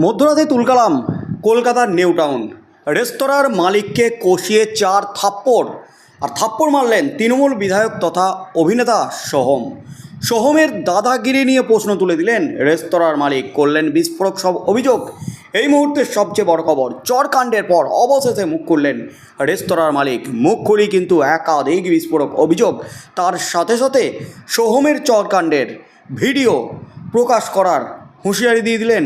মধ্যরাতে তুলকালাম কলকাতার new town রেস্তোরাঁর মালিককে কষিয়ে চার থাপ্পড়। আর থাপ্পড় মারলেন তৃণমূল বিধায়ক তথা অভিনেতা সোহম। সোহমের দাদাগিরি নিয়ে প্রশ্ন তুলে দিলেন রেস্তোরাঁর মালিক। করলেন বিস্ফোরক সব অভিযোগ। এই মুহূর্তের সবচেয়ে বড় খবর, চরকাণ্ডের পর অবশেষে মুখ খুললেন রেস্তোরাঁর মালিক। মুখ খুলি কিন্তু একাধিক বিস্ফোরক অভিযোগ। তার সাথে সাথে সোহমের চরকাণ্ডের ভিডিও প্রকাশ করার হুঁশিয়ারি দিয়ে দিলেন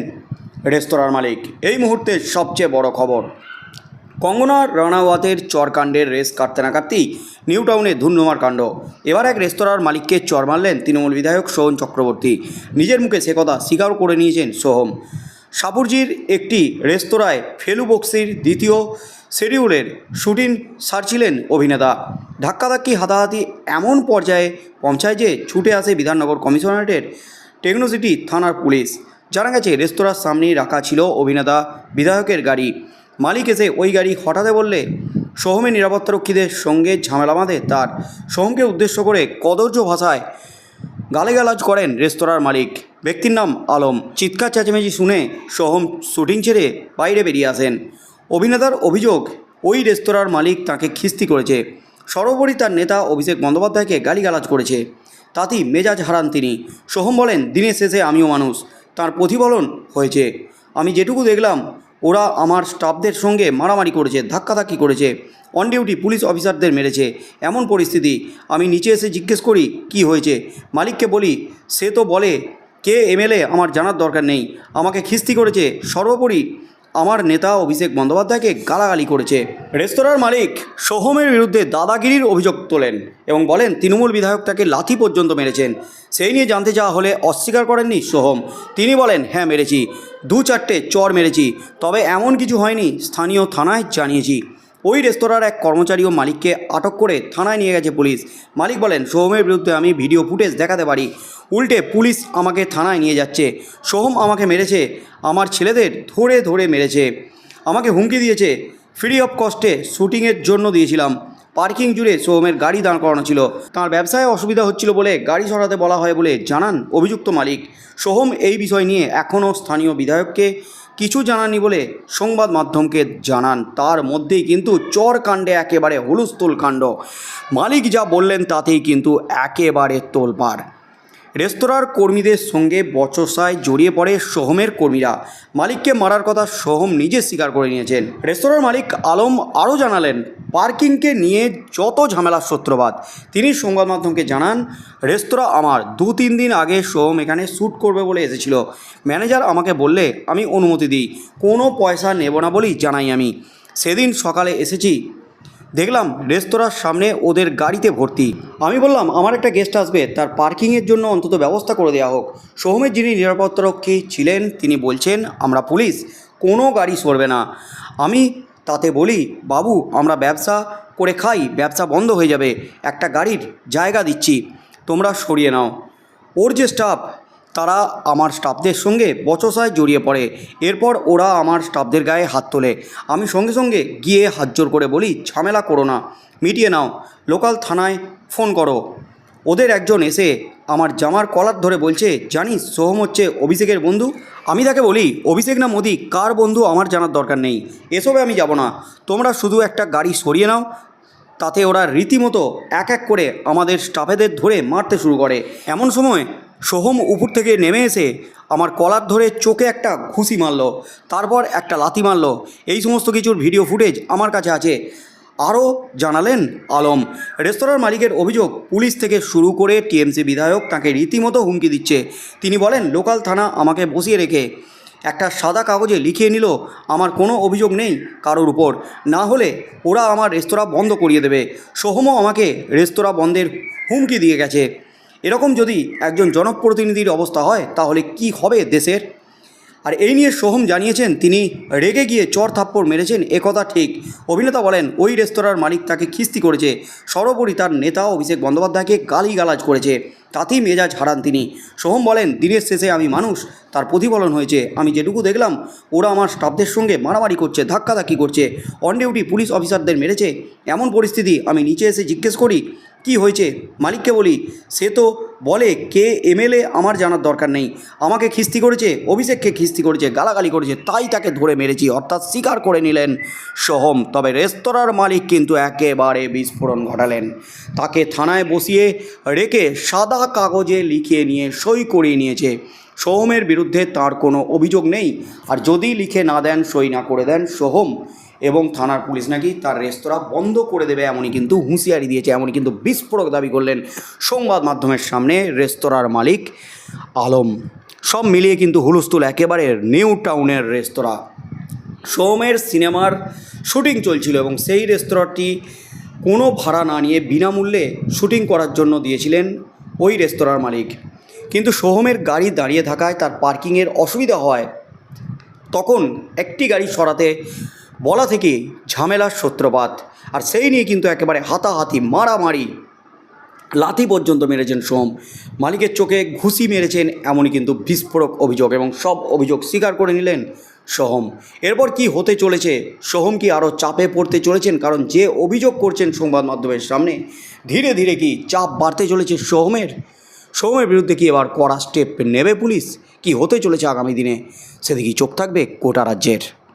রেস্তোরাঁর মালিক। এই মুহূর্তের সবচেয়ে বড় খবর কঙ্গনা রানাওয়াতের চরকাণ্ডের রেস কাটতে না কাটতেই নিউ টাউনে কাণ্ড। এবার এক রেস্তোরাঁর মালিককে চর মারলেন তৃণমূল বিধায়ক সোহন চক্রবর্তী। নিজের মুখে সে কথা স্বীকার করে নিয়েছেন সোহম। সাপুরজির একটি রেস্তোরাঁয় ফেলু বক্সির দ্বিতীয় শিডিউলের শুটিং সারছিলেন অভিনেতা। ধাক্কাধাক্কি হাতাহাতি এমন পর্যায়ে পৌঁছায় যে ছুটে আসে বিধাননগর কমিশনারেটের টেকনোসিটি থানার পুলিশ। জানা গেছে, রেস্তোরাঁর সামনেই রাখা ছিল অভিনেতা বিধায়কের গাড়ি। মালিক এসে ওই গাড়ি হঠাতে বললে সোহমের নিরাপত্তারক্ষীদের সঙ্গে ঝামেলা বাঁধে তার সোহমকে উদ্দেশ্য করে কদর্য ভাষায় গালিগালাজ করেন রেস্তোরাঁর মালিক। ব্যক্তির নাম আলম। চিৎকার চেঁচামেচি শুনে সোহম শুটিং ছেড়ে বাইরে বেরিয়ে আসেন। অভিনেতার অভিযোগ, ওই রেস্তোরাঁর মালিক তাকে খিস্তি করেছে। সর্বোপরি তার নেতা অভিষেক বন্দ্যোপাধ্যায়কে গালিগালাজ করেছে। তাতেই মেজাজ হারান তিনি। সোহম বলেন, দিনের শেষে আমিও মানুষ। তার প্রতিফলন হয়েছে। আমি যেটুকু দেখলাম, ওরা আমার স্টাফদের সঙ্গে মারামারি করেছে, ধাক্কাধাক্কি করেছে। অন ডিউটি পুলিশ অফিসারদের মেরেছে। এমন পরিস্থিতি। আমি নিচে এসে জিজ্ঞেস করি, কি হয়েছে? মালিককে বলি, সে তো বলে, কে এমএলএ আমার জানার দরকার নেই। আমাকে খিস্তি করেছে। সর্বোপরি আমার নেতা অভিষেক বন্দ্যোপাধ্যায়কে গালাগালি করেছে। রেস্তোরাঁর মালিক সোহমের বিরুদ্ধে দাদাগিরির অভিযোগ তোলেন এবং বলেন, তৃণমূল বিধায়ক তাকে লাথি পর্যন্ত মেরেছেন। সেই নিয়ে জানতে চাওয়া হলে অস্বীকার করেননি সোহম। তিনি বলেন হ্যাঁ মেরেছি। দু চারটে চর মেরেছি। তবে এমন কিছু হয়নি, স্থানীয় থানায় জানিয়েছি। ওই রেস্তোরাঁর এক কর্মচারী ও মালিককে আটক করে থানায় নিয়ে গেছে পুলিশ। মালিক বলেন, সোহমের বিরুদ্ধে আমি ভিডিও ফুটেজ দেখাতে পারি। উল্টে পুলিশ আমাকে থানায় নিয়ে যাচ্ছে। সোহম আমাকে মেরেছে। আমার ছেলেদের ধরে ধরে মেরেছে। আমাকে হুমকি দিয়েছে। ফ্রি অফ কস্টে শ্যুটিংয়ের জন্য দিয়েছিলাম। পার্কিং জুড়ে সোহমের গাড়ি দাঁড় করানো ছিল। তার ব্যবসায় অসুবিধা হচ্ছিল বলে গাড়ি সরাতে বলা হয় বলে জানান অভিযুক্ত মালিক। সোহম এই বিষয় নিয়ে এখনও স্থানীয় বিধায়ককে কিছু জানানি বলে সংবাদ মাধ্যমকে জানান। তার মধ্যেই কিন্তু চর কাণ্ডে একেবারে হুলুস্থুল কাণ্ড। মালিক যা বললেন তাতেই কিন্তু একেবারে তোলপাড়। রেস্তোরাঁর কর্মীদের সঙ্গে বচসায় জড়িয়ে পড়ে সোহমের কর্মীরা। মালিককে মারার কথা সোহম নিজে স্বীকার করে নিয়েছেন। রেস্তোরাঁর মালিক আলম আরও জানালেন, পার্কিংকে নিয়ে যত ঝামেলার সূত্রপাত, তিনি সংবাদ মাধ্যমকে জানান, রেস্তোরাঁ আমার, দু তিন দিন আগে সোহম এখানে শ্যুট করবে বলে এসেছিল। ম্যানেজার আমাকে বললে, আমি অনুমতি দিই, কোনো পয়সা নেব না বলেই জানাই আমি। সেদিন সকালে এসেছি দেখলাম রেস্তোরাঁর সামনে ওদের গাড়িতে ভর্তি। আমি বললাম, আমার একটা গেস্ট আসবে, তার পার্কিংয়ের জন্য অন্তত ব্যবস্থা করে দেওয়া হোক। সোহমের যিনি নিরাপত্তারক্ষী ছিলেন, তিনি বলছেন, আমরা পুলিশ, কোনো গাড়ি সরবে না। আমি তাতে বলি, বাবু, আমরা ব্যবসা করে খাই, ব্যবসা বন্ধ হয়ে যাবে। একটা গাড়ির জায়গা দিচ্ছি, তোমরা সরিয়ে নাও। ওর যে স্টাফ তারা আমার স্টাফদের সঙ্গে বচসায় জড়িয়ে পড়ে। এরপর ওরা আমার স্টাফদের গায়ে হাত তোলে। আমি সঙ্গে সঙ্গে গিয়ে হাত জোর করে বলি, ঝামেলা করো না, মিটিয়ে নাও, লোকাল থানায় ফোন করো। ওদের একজন এসে আমার জামার কলার ধরে বলছে, জানিস, সোহম হচ্ছে অভিষেকের বন্ধু? আমি তাকে বলি, অভিষেক না মোদি, কার বন্ধু আমার জানার দরকার নেই। এসবে আমি যাব না। তোমরা শুধু একটা গাড়ি সরিয়ে নাও তাতে ওরা রীতিমতো এক এক করে আমাদের স্টাফেদের ধরে মারতে শুরু করে। এমন সময় সোহম উপর থেকে নেমে এসে আমার কলার ধরে চোখে একটা ঘুষি মারলো, তারপর একটা লাথি মারলো। এই সমস্ত কিছুর ভিডিও ফুটেজ আমার কাছে আছে। আরও জানালেন আলম। রেস্তোরাঁর মালিকের অভিযোগ পুলিশ থেকে শুরু করে টিএমসি বিধায়ক তাকে রীতিমতো হুমকি দিচ্ছে। তিনি বলেন, লোকাল থানা আমাকে বসিয়ে রেখে একটা সাদা কাগজে লিখিয়ে নিল, আমার কোনো অভিযোগ নেই কারোর উপর। না হলে ওরা আমার রেস্তোরাঁ বন্ধ করিয়ে দেবে। সোহমও আমাকে রেস্তোরাঁ বন্ধের হুমকি দিয়ে গেছে। এরকম যদি একজন জনপ্রতিনিধির অবস্থা হয়, তাহলে কি হবে দেশের? আর এই নিয়ে সোহম জানিয়েছেন, তিনি রেগে গিয়ে চর থাপ্পড় মেরেছেন একথা ঠিক। অভিনেতা বলেন, ওই রেস্তোরাঁর মালিক তাকে খিস্তি করেছে। সর্বোপরি তার নেতা অভিষেক বন্দ্যোপাধ্যায়কে গালিগালাজ করেছে। তাতেই মেজাজ হারান তিনি। সোহম বলেন, দিনের শেষে আমি মানুষ, তার প্রতিফলন হয়েছে। আমি যেটুকু দেখলাম, ওরা আমার স্টাফদের সঙ্গে মারামারি করছে, ধাক্কাধাক্কি করছে। অন ডিউটি পুলিশ অফিসারদের মেরেছে। এমন পরিস্থিতি আমি নিচে এসে জিজ্ঞেস করি কি হয়েছে? মালিককে বলি, সে তো বলে, কে এমএলএ? আমার জানার দরকার নেই। আমাকে খিস্তি করেছে, অভিষেককে খিস্তি করেছে, গালাগালি করেছে, তাই তাকে ধরে মেরেছি, অর্থাৎ স্বীকার করে নিলেন সোহম। তবে রেস্তোরাঁর মালিক কিন্তু একেবারে বিস্ফোরণ ঘটালেন। তাকে থানায় বসিয়ে রেখে সাদা কাগজে লিখিয়ে নিয়ে সই করিয়ে নিয়েছে। সোহমের বিরুদ্ধে তার কোনো অভিযোগ নেই। আর যদি লিখে না দেন, সই না করে দেন সোহম। এবং থানার পুলিশ নাকি তার রেস্তোরাঁ বন্ধ করে দেবে এমনই কিন্তু হুঁশিয়ারি দিয়েছে, এমনই কিন্তু বিস্ফোরক দাবি করলেন সংবাদ মাধ্যমের সামনে রেস্তোরাঁর মালিক আলম। সব মিলিয়ে কিন্তু হুলস্থুল একেবারে নিউ টাউনের রেস্তোরাঁ। সোহমের সিনেমার শুটিং চলছিল এবং সেই রেস্তোরাঁটি কোনো ভাড়া না নিয়ে বিনামূল্যে শুটিং করার জন্য দিয়েছিলেন ওই রেস্তোরাঁর মালিক। কিন্তু সোহমের গাড়ি দাঁড়িয়ে থাকায় তার পার্কিংয়ের অসুবিধা হয় তখন একটি গাড়ি সরাতে বলা থেকে ঝামেলার সূত্রপাত। আর সেই নিয়ে কিন্তু একেবারে হাতাহাতি, মারামারি। লাথি পর্যন্ত মেরেছেন সোম। মালিকের চোখে ঘুষি মেরেছেন এমনই কিন্তু বিস্ফোরক অভিযোগ এবং সব অভিযোগ স্বীকার করে নিলেন সোহম। এরপর কি হতে চলেছে? সোহম কি আরও চাপে পড়তে চলেছেন? কারণ যে অভিযোগ করছেন সংবাদ মাধ্যমের সামনে, ধীরে ধীরে কি চাপ বাড়তে চলেছে সোহমের? সোহমের বিরুদ্ধে কি এবার কড়া স্টেপ নেবে পুলিশ? কি হতে চলেছে আগামী দিনে? সেদিকেই চোখ থাকবে গোটা রাজ্যের।